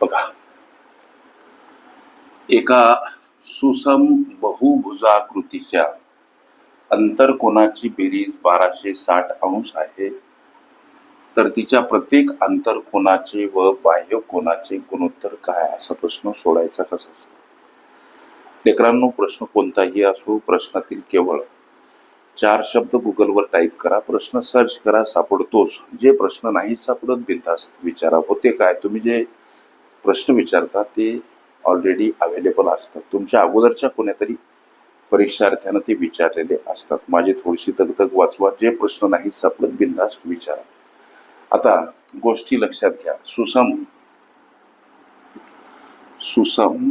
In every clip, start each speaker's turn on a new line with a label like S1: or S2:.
S1: बघा. एका सुसम बहुभुजाकृतीच्या अंतरकोनाची बेरीज बाराशे साठ अंश आहे. तर तिच्या प्रत्येक अंतरकोनाचे व बाह्य कोणाचे गुणोत्तर काय असा प्रश्न सोडायचा कसा लेकरांनो प्रश्न कोणताही असो प्रश्नातील केवळ चार शब्द गुगलवर टाईप करा. प्रश्न सर्च करा सापडतोच. जे प्रश्न नाही सापडत बिनधास्त विचारा. होते काय? तुम्ही जे प्रश्न विचारता ते ऑलरेडी अवेलेबल असतात. तुमच्या अगोदरच्या कोण्यातरी परीक्षार्थ्यानं ते विचारलेले असतात. माझी थोडीशी दगदग वाचवा जे प्रश्न नाही सापडत बिनधास्त विचारा. आता गोष्टी लक्षात घ्या. सुसम. सुसम.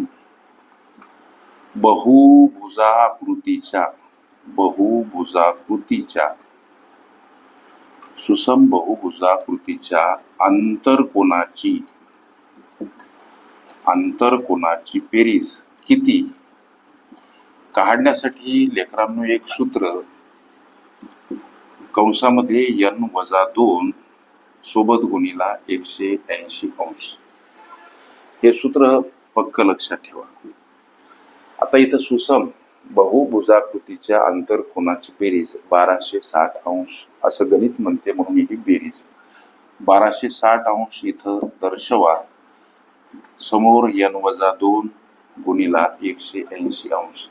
S1: बहुभुजाकृतीच्या. बहुभुजाकृतीच्या. सुसम बहुभुजाकृतीच्या आंतरकोनाची आंतरकोनाची बेरीज किती? काढण्यासाठी लेकरांनो एक सूत्र कंसामध्ये यन वजा दोन सोबत गुणीला एकशे ऐंशी अंश. हे सूत्र पक्क लक्षात ठेवा. आता इथं सुसम बहुभुजाकृतीच्या आंतरकोणाची बेरीज? बाराशे साठ अंश असं गणित म्हणते म्हणून ही बेरीज. बाराशे साठ अंश इथं दर्शवा. समोर यन वजा दोन गुणीला एकशे ऐंशी अंश.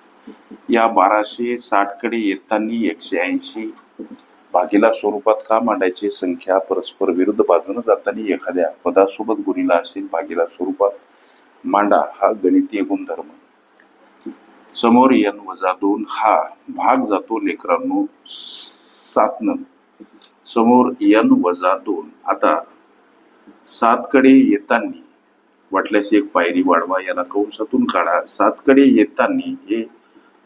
S1: या बाराशे साठकडे येताना एकशे ऐंशी भागीला स्वरूपात का मांडायची संख्या परस्पर विरुद्ध बाजूने जाताना एखाद्या पदासोबत गुणीला असेल भागीला स्वरूपात मांडा हा गणितीय गुणधर्म. समोर यन वजा दोन हा भाग जातो लेकरांनो सातनं. समोर यन वजा दोन. आता सात कडे येताना वाटल्यास एक पायरी वाढवा याला कंसातून काढा. सातकडे येताना हे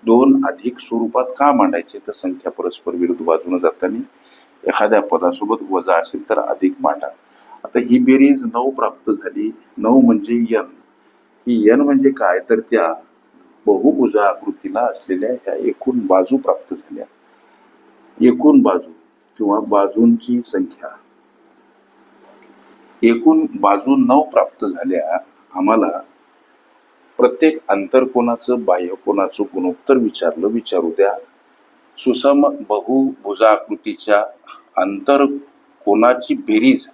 S1: दोन अधिक स्वरूपात का मांडायचे? तर संख्या परस्पर विरुद्ध बाजूने जाताना एखाद्या पदासोबत वजा असेल तर अधिक मांडा. आता ही बेरीज नऊ प्राप्त झाली. नऊ म्हणजे यन. ही यन म्हणजे काय? तर त्या बहुभुजा आकृतीला असलेल्या ह्या एकूण बाजू प्राप्त झाल्या. एकूण बाजू किंवा बाजूंची संख्या. एकूण बाजू नऊ प्राप्त झाल्या आम्हाला प्रत्येक अंतरकोनाचं बाह्यकोणाचं गुणोत्तर विचारलं विचारू द्या. सुसम बहुभुजाकृतीच्या अंतरकोनाची बेरीज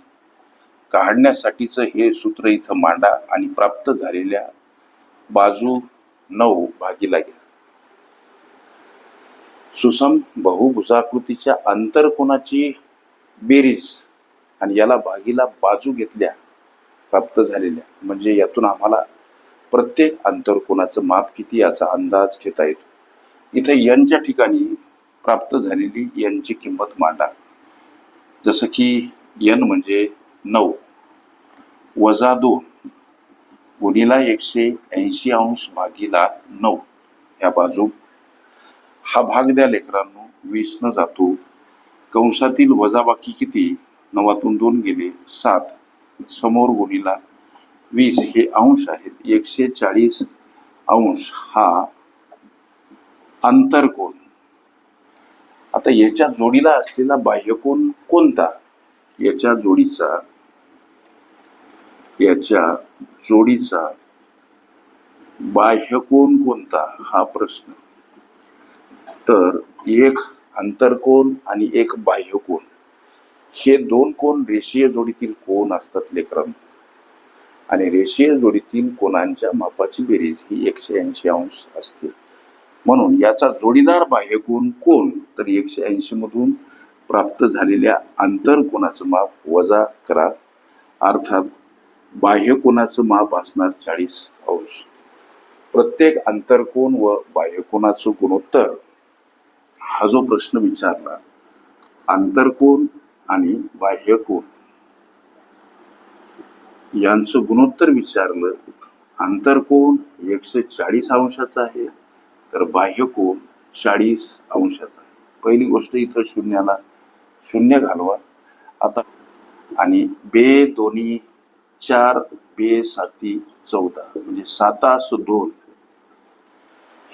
S1: काढण्यासाठीचं हे सूत्र इथं मांडा आणि प्राप्त झालेल्या बाजू नऊ भागीला घ्या. सुसम बहुभुजाकृतीच्या अंतरकोनाची बेरीज आणि याला भागीला बाजू घेतल्या प्राप्त झालेल्या. म्हणजे यातून आम्हाला प्रत्येक अंतरकोनाचं माप किती याचा अंदाज घेता येतो. इथे यनच्या ठिकाणी प्राप्त झालेली यांची किंमत मांडा. जसं की यन म्हणजे नऊ. वजा दोन गुणीला एकशे ऐंशी अंश भागीला नऊ ह्या बाजू. हा भाग द्या लेकरांनो वीस न जातो. कंसातील वजाबाकी किती? नवातून दोन गेले सात. समोर गुणीला वीस. हे अंश आहेत. एकशे चाळीस अंश हा अंतरकोन. आता याच्या जोडीला असलेला बाह्यकोन कोणता? याच्या जोडीचा याच्या जोडीचा बाह्यकोन कोणता? हा प्रश्न. तर एक अंतरकोण आणि एक बाह्यकोन. हे दोन कोण? रेषीय जोडीतील कोण असतात लेकरांनो आणि रेषीय जोडीतील कोणांच्या मापाची बेरीज ही एकशे ऐंशी अंश असते. म्हणून याचा जोडीदार बाह्यकोन कोण? तर एकशे ऐंशी मधून प्राप्त झालेल्या आंतरकोनाचं माप वजा करा. अर्थात बाह्यकोणाचं माप असणार चाळीस अंश. प्रत्येक आंतरकोण व बाह्यकोनाचं गुणोत्तर? हा जो प्रश्न विचारला आंतरकोन आणि बाह्यकोन यांचं गुणोत्तर विचारलं आंतरकोन एकशे चाळीस अंशाचा आहे. तर बाह्यकोन चाळीस अंशाचा आहे. पहिली गोष्ट इथं शून्याला शून्य घालवा. आता आणि बे दोन्ही चार बे साती चौदा. म्हणजे सातास दोन.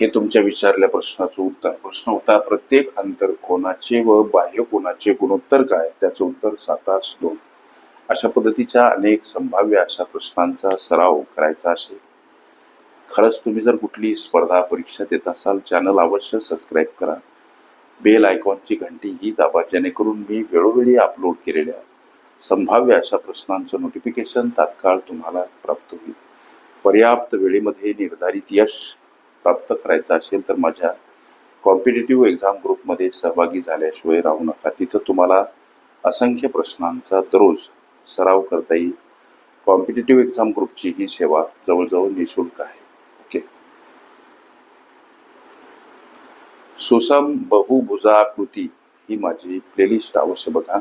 S1: हे तुमच्या विचारल्या प्रश्नाचं उत्तर. प्रश्न होता प्रत्येक अंतर कोणाचे व बाह्य कोणाचे गुणोत्तर काय? त्याचं उत्तर सातास दोन. अशा पद्धतीच्या अनेक संभाव्य अशा प्रश्नांचा सराव करायचा असेल. खरंच तुम्ही जर कुठली स्पर्धा परीक्षा देत असाल चॅनल अवश्य सबस्क्राईब करा. बेल आयकॉनची घंटी ही दाबा जेणेकरून मी वेळोवेळी अपलोड केलेल्या संभाव्य अशा प्रश्नांचं नोटिफिकेशन तात्काळ तुम्हाला प्राप्त होईल. पर्याप्त वेळेमध्ये निर्धारित यश प्राप्त करायचं असेल तर माझ्या कॉम्पिटेटिव्ह एक्झाम ग्रुपमध्ये सहभागी झाल्याशिवाय राहू नका. तिथं तुम्हाला असंख्य प्रश्नांचा दररोज सराव करता येईल. कॉम्पिटेटिव्ह एक्झाम ग्रुपची ही सेवा जवळजवळ निशुल्क आहे. ओके? सुसम बहुभुजाकृती ही माझी प्लेलिस्ट अवश्य बघा.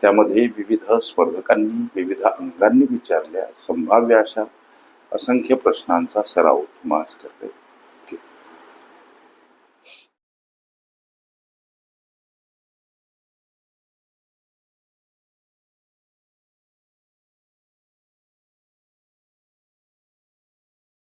S1: त्यामध्ये विविध स्पर्धकांनी विविध अंगांनी विचारल्या संभाव्य अशा असंख्य प्रश्नांचा सराव तुम्हाला करता येईल.